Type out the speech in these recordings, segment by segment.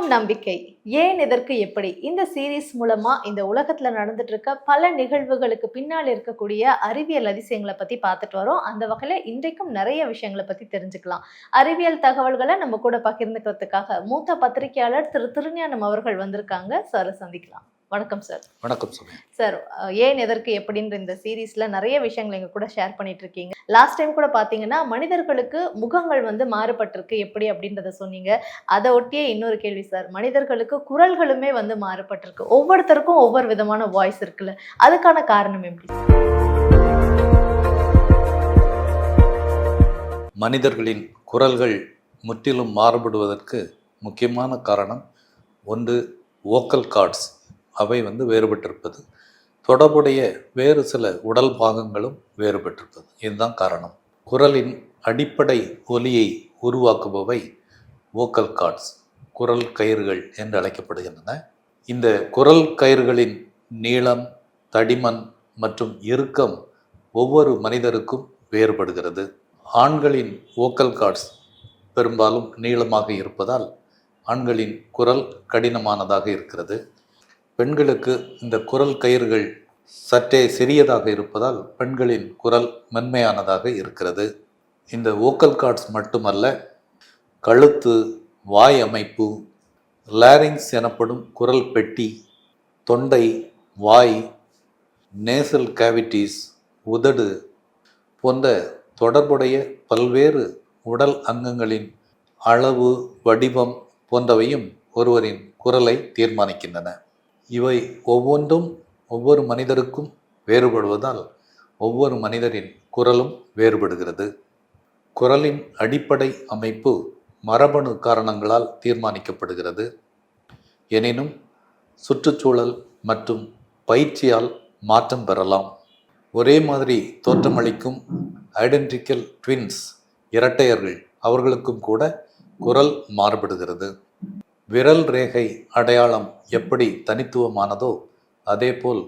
தெய்வம் நம்பிக்கை. ஏன் இதற்கு எப்படி இந்த சீரீஸ் மூலமா இந்த உலகத்துல நடந்துட்டு இருக்க பல நிகழ்வுகளுக்கு பின்னால் இருக்கக்கூடிய அறிவியல் அதிசயங்களை பத்தி பார்த்துட்டு வரோம். அந்த வகையில இன்றைக்கும் நிறைய விஷயங்களை பத்தி தெரிஞ்சுக்கலாம். அறிவியல் தகவல்களை நம்ம கூட பகிர்ந்துக்கிறதுக்காக மூத்த பத்திரிகையாளர் திரு திருஞானம் அவர்கள் வந்திருக்காங்க. சார சந்திக்கலாம். வணக்கம் சார் வணக்கம் சார் அஹ் ஏன் எதற்கு எப்படின்ற இந்த சீரீஸ்ல நிறைய விஷயங்கள் எங்க கூட ஷேர் பண்ணிட்டு இருக்கீங்க லாஸ்ட் டைம் கூட பாத்தீங்கன்னா மனிதர்களுக்கு முகங்கள் வந்து மாறுபட்டிருக்கு. எப்படி அப்படின்றத சொன்னீங்க. அதை ஒட்டியே இன்னொரு கேள்வி சார் மனிதர்களுக்கு குரல்களுமே வந்து மாறுபட்டிருக்கு. ஒவ்வொருத்தருக்கும் ஒவ்வொரு விதமான வாய்ஸ் இருக்குல்ல. அதுக்கான காரணம் எப்படி? மனிதர்களின் குரல்கள் முற்றிலும் மாறுபடுவதற்கு முக்கியமான காரணம் ஒன்று வோக்கல் கார்ட்ஸ் அவை வந்து வேறுபட்டிருப்பது. தொடர்புடைய வேறு சில உடல் பாகங்களும் வேறுபட்டிருப்பது. இதுதான் காரணம். குரலின் அடிப்படை ஒலியை உருவாக்குபவை வோக்கல் கார்ட்ஸ் குரல் கயிறுகள் என்று அழைக்கப்படுகின்றன. இந்த குரல் கயிறுகளின் நீளம் தடிமன் மற்றும் இறுக்கம் ஒவ்வொரு மனிதருக்கும் வேறுபடுகிறது. ஆண்களின் வோக்கல் கார்ட்ஸ் பெரும்பாலும் நீளமாக இருப்பதால் ஆண்களின் குரல் கடினமானதாக இருக்கிறது. பெண்களுக்கு இந்த குரல் கயிறுகள் சற்றே சிறியதாக இருப்பதால் பெண்களின் குரல் மென்மையானதாக இருக்கிறது. இந்த வோக்கல் கார்ட்ஸ் மட்டுமல்ல கழுத்து வாய் அமைப்பு லாரிங்ஸ் எனப்படும் குரல் பெட்டி தொண்டை வாய் நேசல் கேவிட்டிஸ் உதடு போன்ற தொடர்புடைய பல்வேறு உடல் அங்கங்களின் அளவு வடிவம் போன்றவையும் ஒருவரின் குரலை தீர்மானிக்கின்றன. இவை ஒவ்வொன்றும் ஒவ்வொரு மனிதருக்கும் வேறுபடுவதால் ஒவ்வொரு மனிதரின் குரலும் வேறுபடுகிறது. குரலின் அடிப்படை அமைப்பு மரபணு காரணங்களால் தீர்மானிக்கப்படுகிறது. எனினும் சுற்றுச்சூழல் மற்றும் பயிற்சியால் மாற்றம் பெறலாம். ஒரே மாதிரி தோற்றமளிக்கும் ஐடென்டிக்கல் ட்வின்ஸ் இரட்டையர்கள் அவர்களுக்கும் கூட குரல் மாறுபடுகிறது. விரல் ரேகை அடையாளம் எப்படி தனித்துவமானதோ அதேபோல்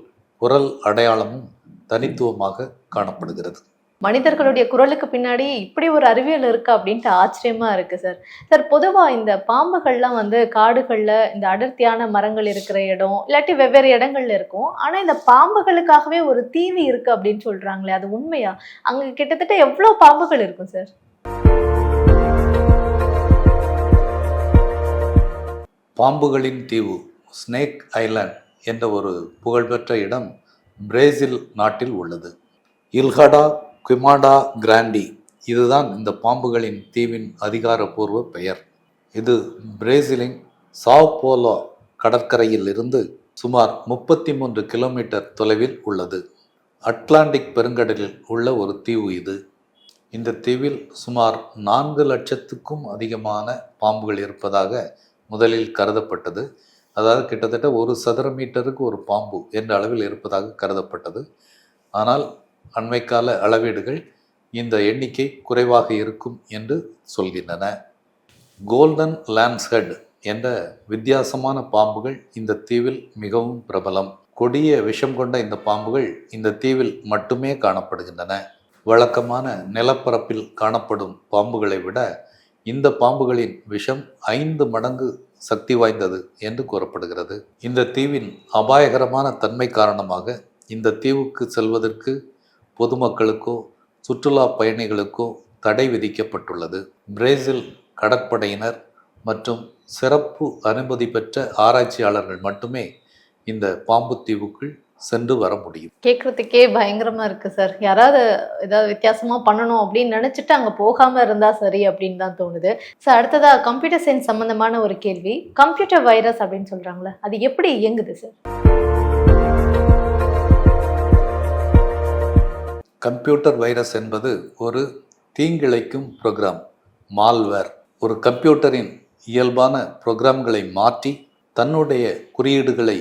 குரல் அடையாளமும் தனித்துவமாக காணப்படுகிறது. மனிதர்களுடைய குரலுக்கு பின்னாடி இப்படி ஒரு அறிவியல் இருக்கு அப்படின்ட்டு ஆச்சரியமா இருக்கு சார். சார் பொதுவா இந்த பாம்புகள்லாம் வந்து காடுகள்ல இந்த அடர்த்தியான மரங்கள் இருக்கிற இடம் இல்லாட்டி வெவ்வேறு இடங்கள்ல இருக்கும். ஆனா இந்த பாம்புகளுக்காகவே ஒரு தீவு இருக்கு அப்படின்னு சொல்றாங்களே அது உண்மையா? அங்க கிட்டத்தட்ட எவ்வளவு பாம்புகள் இருக்கும் சார்? பாம்புகளின் தீவு ஸ்னேக் ஐலாண்ட் என்ற ஒரு புகழ்பெற்ற இடம் பிரேசில் நாட்டில் உள்ளது. இல்ஹடா குமாடா கிராண்டி இதுதான் இந்த பாம்புகளின் தீவின் அதிகாரப்பூர்வ பெயர். இது பிரேசிலின் சாவ் போலோ கடற்கரையில் இருந்து சுமார் முப்பத்தி மூன்று கிலோமீட்டர் தொலைவில் உள்ளது. அட்லாண்டிக் பெருங்கடலில் உள்ள ஒரு தீவு இது. இந்த தீவில் சுமார் நான்கு லட்சத்துக்கும் அதிகமான பாம்புகள் இருப்பதாக முதலில் கருதப்பட்டது. அதாவது கிட்டத்தட்ட ஒரு சதுர மீட்டருக்கு ஒரு பாம்பு என்ற அளவில் இருப்பதாக கருதப்பட்டது. ஆனால் அண்மைக்கால அளவீடுகள் இந்த எண்ணிக்கை குறைவாக இருக்கும் என்று சொல்கின்றன. கோல்டன் லான்ஸ்ஹெட் என்ற வித்தியாசமான பாம்புகள் இந்த தீவில் மிகவும் பிரபலம். கொடிய விஷம் கொண்ட இந்த பாம்புகள் இந்த தீவில் மட்டுமே காணப்படுகின்றன. வழக்கமான நிலப்பரப்பில் காணப்படும் பாம்புகளை விட இந்த பாம்புகளின் விஷம் ஐந்து மடங்கு சக்தி வாய்ந்தது என்று கூறப்படுகிறது. இந்த தீவின் அபாயகரமான தன்மை காரணமாக இந்த தீவுக்கு செல்வதற்கு பொதுமக்களுக்கோ சுற்றுலா பயணிகளுக்கோ தடை விதிக்கப்பட்டுள்ளது. பிரேசில் கடற்படையினர் மற்றும் சிறப்பு அனுமதி பெற்ற ஆராய்ச்சியாளர்கள் மட்டுமே இந்த பாம்பு தீவுக்குள் சென்று வர முடியும். கேட்கறதுக்கே பயங்கரமா இருக்கு சார். யாராவது ஏதாவது வித்தியாசமா பண்ணணும் அப்படின்னு நினைச்சிட்டு அங்க போகாம இருந்தா சரி அப்படின்னு தான் தோணுது. சார் அடுத்ததா கம்ப்யூட்டர் சயின்ஸ் சம்பந்தமான ஒரு கேள்வி. கம்ப்யூட்டர் வைரஸ் அப்படின்னு சொல்றாங்களே அது எப்படி இயங்குது சார்? கம்ப்யூட்டர் வைரஸ் என்பது ஒரு தீங்கிழைக்கும் ப்ரோக்ராம் மால்வேர் ஒரு கம்ப்யூட்டரின் இயல்பான ப்ரோக்ராம்களை மாற்றி தன்னுடைய குறியீடுகளை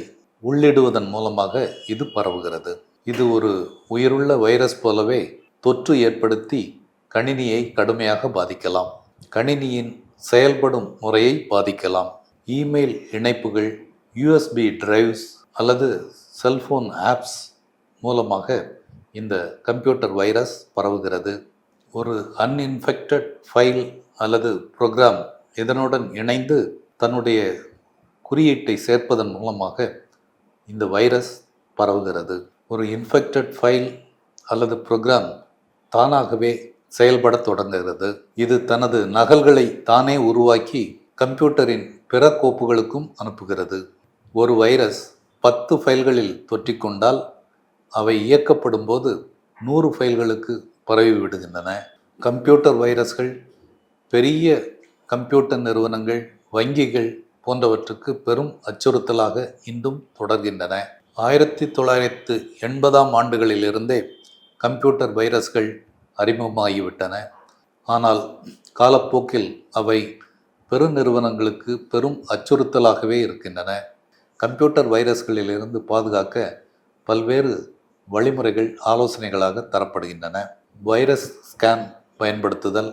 உள்ளிடுவதன் மூலமாக இது பரவுகிறது. இது ஒரு உயிருள்ள வைரஸ் போலவே தொற்று ஏற்படுத்தி கணினியை கடுமையாக பாதிக்கலாம். கணினியின் செயல்படும் முறையை பாதிக்கலாம். இமெயில் இணைப்புகள் யூஎஸ்பி டிரைவ்ஸ் அல்லது செல்ஃபோன் ஆப்ஸ் மூலமாக இந்த கம்ப்யூட்டர் வைரஸ் பரவுகிறது. ஒரு அன்இன்ஃபெக்டட் ஃபைல் அல்லது ப்ரோக்ராம் இதனுடன் இணைந்து தன்னுடைய குறியீட்டை சேர்ப்பதன் மூலமாக இந்த வைரஸ் பரவுகிறது. ஒரு இன்ஃபெக்டட் ஃபைல் அல்லது ப்ரோக்ராம் தானாகவே செயல்பட தொடங்குகிறது. இது தனது நகல்களை தானே உருவாக்கி கம்ப்யூட்டரின் பிற கோப்புகளுக்கும் அனுப்புகிறது. ஒரு வைரஸ் பத்து ஃபைல்களில் தொற்றிக்கொண்டால் அவை இயக்கப்படும் போது நூறு ஃபைல்களுக்கு பரவி விடுகின்றன. கம்ப்யூட்டர் வைரஸ்கள் பெரிய கம்ப்யூட்டர் நிறுவனங்கள் வங்கிகள் போன்றவற்றுக்கு பெரும் அச்சுறுத்தலாக இன்றும் தொடர்கின்றன. ஆயிரத்தி தொள்ளாயிரத்து எண்பதாம் ஆண்டுகளிலிருந்தே கம்ப்யூட்டர் வைரஸ்கள் அறிமுகமாகிவிட்டன. ஆனால் காலப்போக்கில் அவை பெருநிறுவனங்களுக்கு பெரும் அச்சுறுத்தலாகவே இருக்கின்றன. கம்ப்யூட்டர் வைரஸ்களிலிருந்து பாதுகாக்க பல்வேறு வழிமுறைகள் ஆலோசனைகளாக தரப்படுகின்றன. வைரஸ் ஸ்கேன் பயன்படுத்துதல்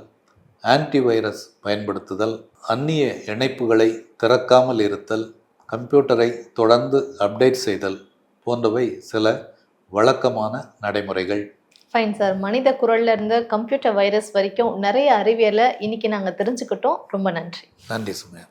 ஆன்டிவைரஸ் பயன்படுத்துதல் அந்நிய இணைப்புகளை திறக்காமல் இருத்தல் கம்ப்யூட்டரை தொடர்ந்து அப்டேட் செய்தல் போன்றவை சில வழக்கமான நடைமுறைகள். ஃபைன் சார் மனித குரல்ல இருந்து கம்ப்யூட்டர் வைரஸ் வரைக்கும் நிறைய அறிவியலை இன்னைக்கு நாங்கள் தெரிஞ்சுக்கிட்டோம். ரொம்ப நன்றி. நன்றி சுமையா.